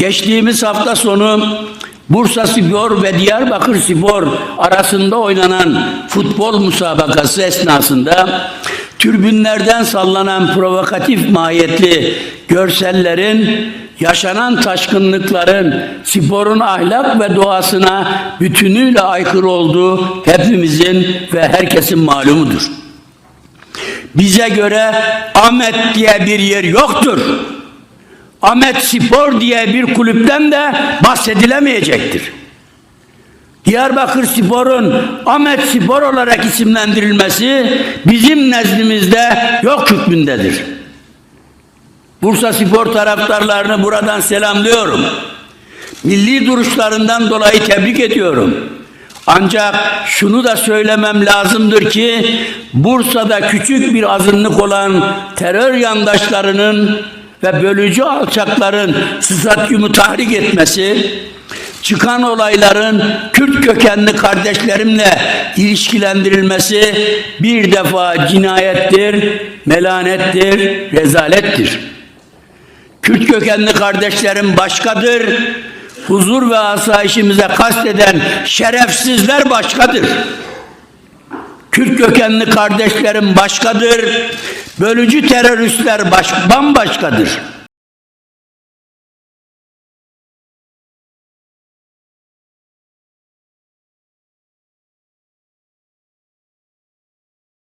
Geçtiğimiz hafta sonu Bursa Spor ve Diyarbakır Spor arasında oynanan futbol müsabakası esnasında türbünlerden sallanan provokatif mahiyetli görsellerin yaşanan taşkınlıkların sporun ahlak ve doğasına bütünüyle aykırı olduğu hepimizin ve herkesin malumudur. Bize göre Ahmet diye bir yer yoktur. Ahmet Spor diye bir kulüpten de bahsedilemeyecektir. Diyarbakır Spor'un Ahmet Spor olarak isimlendirilmesi bizim nezdimizde yok hükmündedir. Bursa Spor taraftarlarını buradan selamlıyorum. Milli duruşlarından dolayı tebrik ediyorum. Ancak şunu da söylemem lazımdır ki Bursa'da küçük bir azınlık olan terör yandaşlarının ve bölücü alçakların stadyumu tahrik etmesi, çıkan olayların Kürt kökenli kardeşlerimle ilişkilendirilmesi bir defa cinayettir, melanettir, rezalettir. Kürt kökenli kardeşlerim başkadır, huzur ve asayişimize kasteden şerefsizler başkadır. Kürt kökenli kardeşlerim başkadır, bölücü teröristler baş, bambaşkadır.